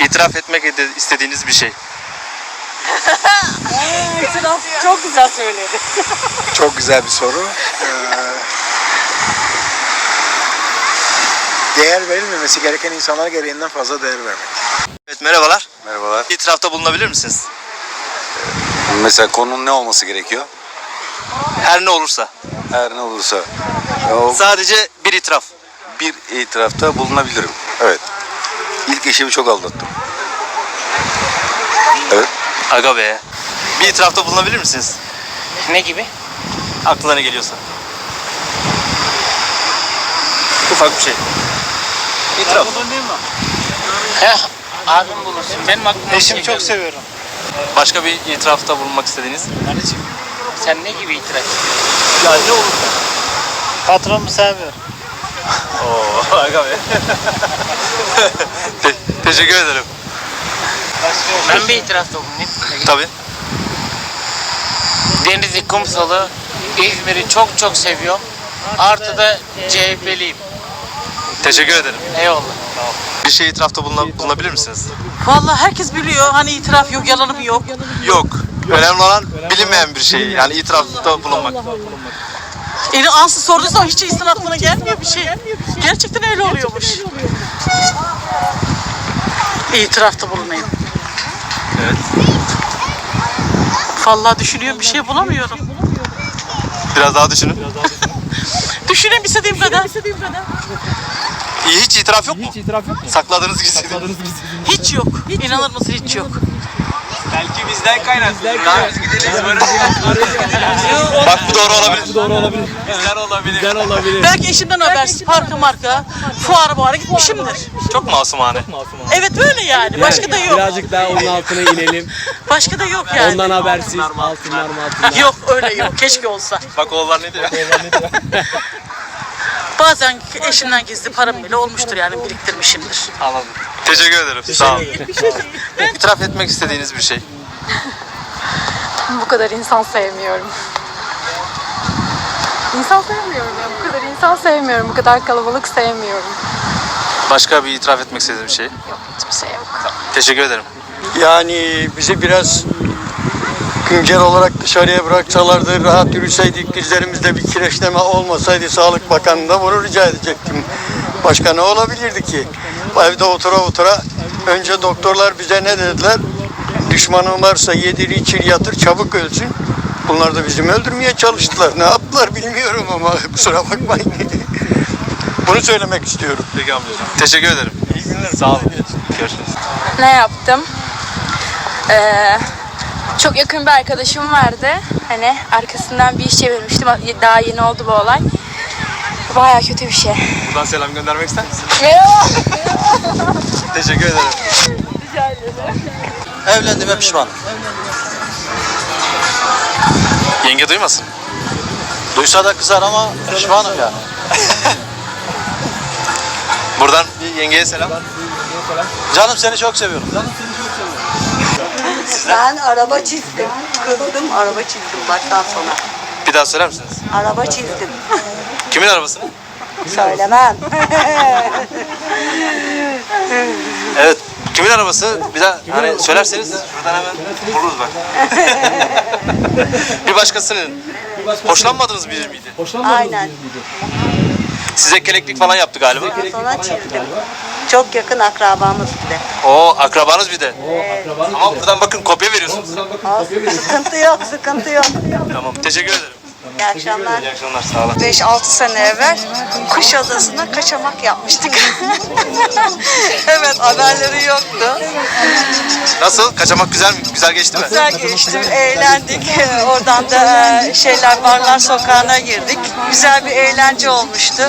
İtiraf etmek istediğiniz bir şey. İtiraf çok güzel söyledi. Çok güzel bir soru. Ee, değer verilmemesi gereken insanlara gereğinden fazla değer vermek. Evet merhabalar. Merhabalar. İtirafta bulunabilir misiniz? Mesela konunun ne olması gerekiyor? Her ne olursa. Her ne olursa o Sadece bir itiraf. bir itirafta bulunabilirim. Evet. İlk eşimi çok aldattım. Evet. Aga be. Bir itirafta bulunabilir misiniz? Ne gibi? Aklına ne geliyorsa. Ufak bir şey. İtiraf. Heh, abim bulursun. Benim aklıma Eşimi çok seviyorum. Başka bir itirafta bulunmak istediğiniz? Sen ne gibi itiraf? Ya ne olursa. Patronumu sevmiyor. Oo, aga be. Te- teşekkür ederim. Ben bir itirafta bulunayım. Tabii. Denizi, kumsalı, İzmir'i çok çok seviyorum. Artı da CHP'liyim. Teşekkür ederim. Eyvallah. Bir şey itirafta buluna- bulunabilir misiniz? Vallahi herkes biliyor. Hani itiraf yok, yalanım yok. Yok. Önemli olan bilinmeyen bir şey. Yani itirafta bulunmak. Eli ansız sorduysa hiç insan aklına gelmiyor bir şey. Gerçekten öyle oluyormuş. İtirafta bulunayım. Evet. Vallahi düşünüyorum bir şey bulamıyorum. Biraz daha düşünün. Düşüneyim istediğim kadar. İyi hiç itiraf yok mu? Hiç itiraf yok mu? Sakladığınız gizlediğiniz. Hiç yok. İnanır mısın hiç yok. Bak bu doğru olabilir. Belki eşimden habersiz parka marka, fuara buhara gitmişimdir. Çok masumane. Evet böyle yani. Başka da yok. Birazcık daha onun altına inelim. Başka da yok yani. Ondan habersiz altınlar mı altınlar. Yok öyle yok. Keşke olsa. Bak oğullar ne diyor? Bazen eşimden gizli param bile olmuştur yani biriktirmişimdir. Anladım. Teşekkür ederim. Sağ olun. İtiraf etmek istediğiniz bir şey. Bu kadar insan sevmiyorum. İnsan sevmiyorum ya. Bu kadar insan sevmiyorum. Bu kadar kalabalık sevmiyorum. Başka bir itiraf etmek istediğiniz bir şey. Yok hiçbir şey yok. Teşekkür ederim. Yani bizi biraz güncel olarak dışarıya bıraksalardı, rahat yürüseydik, dizlerimizde bir kireçleme olmasaydı Sağlık Bakanı'nda bunu rica edecektim. Başka ne olabilirdi ki? Evde otura otura önce doktorlar bize ne dediler? Düşmanın varsa yedir, içir, yatır, çabuk ölsün. Bunlar da bizim öldürmeye çalıştılar. Ne yaptılar bilmiyorum ama kusura bakmayın. Bunu söylemek istiyorum. Peki amcacığım. Teşekkür ederim. İyi günler. Sağ olun. Görüşürüz. Ne yaptım? Ee, çok yakın bir arkadaşım vardı. Hani arkasından bir iş çevirmiştim. Daha yeni oldu bu olay. Baya kötü bir şey. Buradan selam göndermek ister misin? Teşekkür ederim. Evlendiğime pişmanım. Yenge duymasın. Duysa da kızar ama pişmanım yani. Buradan bir yengeye selam. Canım seni çok seviyorum. Ben araba çizdim. Kırdım araba çizdim baştan sona. Bir daha söyler misiniz? Araba çizdim. Kimin arabasını? Söylemem. Arabası? Bir daha hani söylerseniz şuradan hemen vururuz bak. bir başkasının. Hoşlanmadığınız biri miydi? Aynen. Size keleklik falan yaptı galiba. Sonra çizdim. Çok yakın akrabamız bir de. Oo akrabanız bir de. Ama buradan bakın kopya veriyorsunuz. Olsun, sıkıntı yok, sıkıntı yok. Tamam. Teşekkür ederim. İyi akşamlar. İyi akşamlar. Sağ olun. 5-6 sene evvel Kuşadası'na kaçamak yapmıştık. evet haberleri yoktu. Nasıl? Kaçamak güzel mi? Güzel geçti mi? Güzel geçti, eğlendik. Oradan da e, şeyler barlar sokağına girdik. Güzel bir eğlence olmuştu.